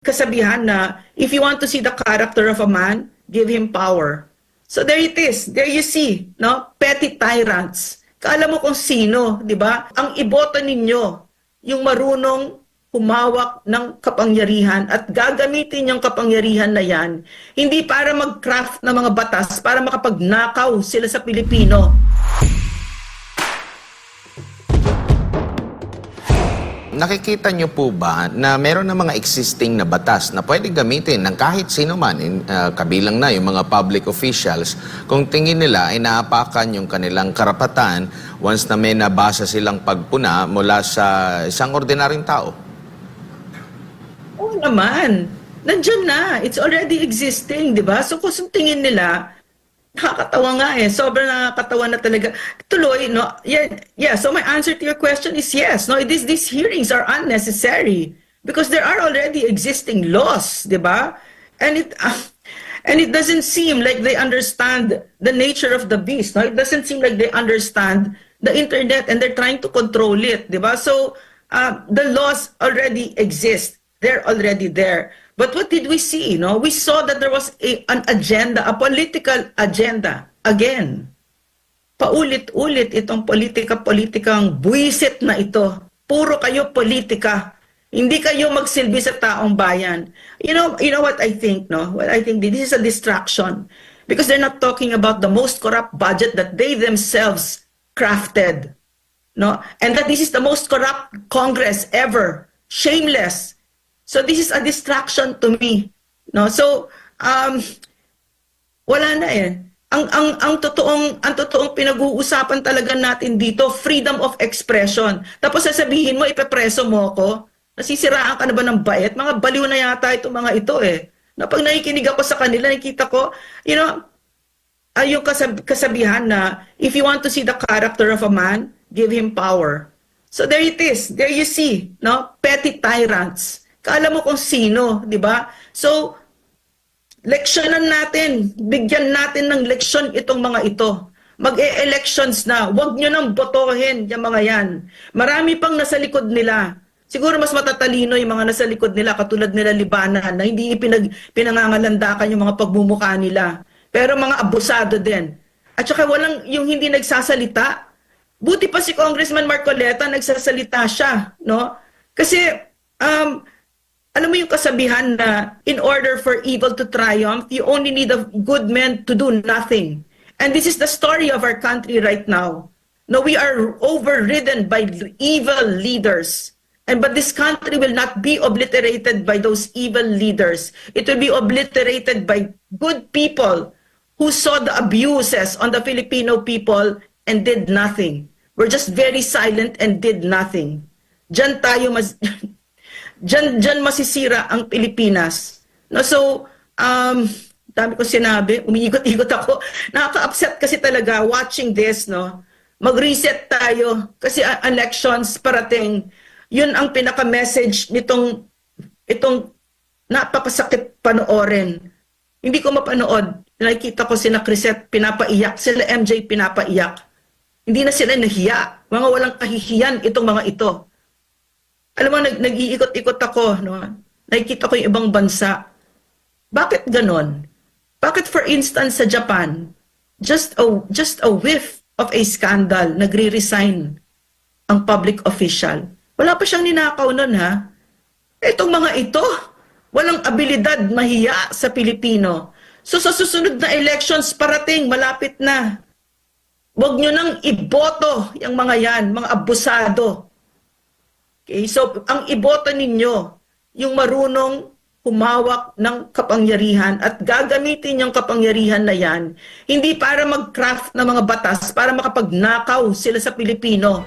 kasabihan na if you want to see the character of a man, give him power. So there it is. There you see, no? Petty tyrants. Kala mo kung sino, di ba? Ang iboto ninyo, yung marunong humawak ng kapangyarihan at gagamitin yung kapangyarihan na yan, hindi para mag-craft ng mga batas para makapagnakaw sila sa Pilipino. Nakikita niyo po ba na meron na mga existing na batas na pwede gamitin ng kahit sino man, in, uh, kabilang na yung mga public officials, kung tingin nila ay naapakan yung kanilang karapatan once na may nabasa silang pagpuna mula sa isang ordinaryong tao? Oo naman. Nandiyan na. It's already existing, di ba? So kung tingin nila, nakakatawa nga eh. Sobrang nakakatawa na talaga. Tuloy, no? Yeah, yeah. So my answer to your question is yes. No, these, these hearings are unnecessary because there are already existing laws, di ba? And it, and it doesn't seem like they understand the nature of the beast. No? It doesn't seem like they understand the internet and they're trying to control it, di ba? So uh, the laws already exist. They're already there. But what did we see? No, we saw that there was a, an agenda, a political agenda. Again, paulit-ulit itong politika-politikang buwisit na ito. Puro kayo politika. Hindi kayo magsilbi sa taong bayan. You know, you know what I think, no? What I think this is a distraction because they're not talking about the most corrupt budget that they themselves crafted. No? And that this is the most corrupt Congress ever. Shameless. So this is a distraction to me. No? So um wala na eh. Ang ang ang totoong ang totoong pinag-uusapan talaga natin dito, freedom of expression. Tapos sasabihin mo ipepreso mo ako. Nasisiraan ka na ba ng bayet? Mga baliw na yata itong mga ito eh. Na pag nakikinig ako sa kanila, nakikita ko, you know, ay yung kasab- kasabihan na if you want to see the character of a man, give him power. So there it is. There you see, no? Petty tyrants. Kala mo kung sino, di ba? So leksyonan natin, bigyan natin ng leksyon itong mga ito. Mag-e-elections na, huwag nyo nang botohin yung mga yan. Marami pang nasa likod nila. Siguro mas matatalino yung mga nasa likod nila, katulad nila Libanan, na hindi ipinag, pinangangalandakan yung mga pagmumukha nila. Pero mga abusado din. At saka walang yung hindi nagsasalita. Buti pa si Congressman Marcoleta nagsasalita siya, no? Kasi um alam mo yung kasabihan na in order for evil to triumph, you only need a good man to do nothing. And this is the story of our country right now. No, we are overridden by evil leaders. And but this country will not be obliterated by those evil leaders. It will be obliterated by good people who saw the abuses on the Filipino people and did nothing. We're just very silent and did nothing. Diyan tayo mas Diyan, diyan masisira ang Pilipinas. No, so, um, dami ko sinabi, umiikot-ikot ako. Nakaka-upset kasi talaga watching this, no? Mag-reset tayo kasi elections parating. Yun ang pinaka-message nitong itong napapasakit panoorin. Hindi ko mapanood. Nakikita ko sina Crisette pinapaiyak, sila MJ pinapaiyak. Hindi na sila nahiya. Mga walang kahihiyan itong mga ito alam mo, nag, nag-iikot-ikot ako, no? nakikita ko yung ibang bansa. Bakit ganon? Bakit for instance sa Japan, just a, just a whiff of a scandal, nagre-resign ang public official. Wala pa siyang ninakaw nun ha. Itong mga ito, walang abilidad mahiya sa Pilipino. So sa susunod na elections parating, malapit na. Huwag nyo nang iboto yung mga yan, mga abusado. Okay, so ang iboto ninyo, yung marunong humawak ng kapangyarihan at gagamitin yung kapangyarihan na yan, hindi para mag-craft ng mga batas para makapagnakaw sila sa Pilipino.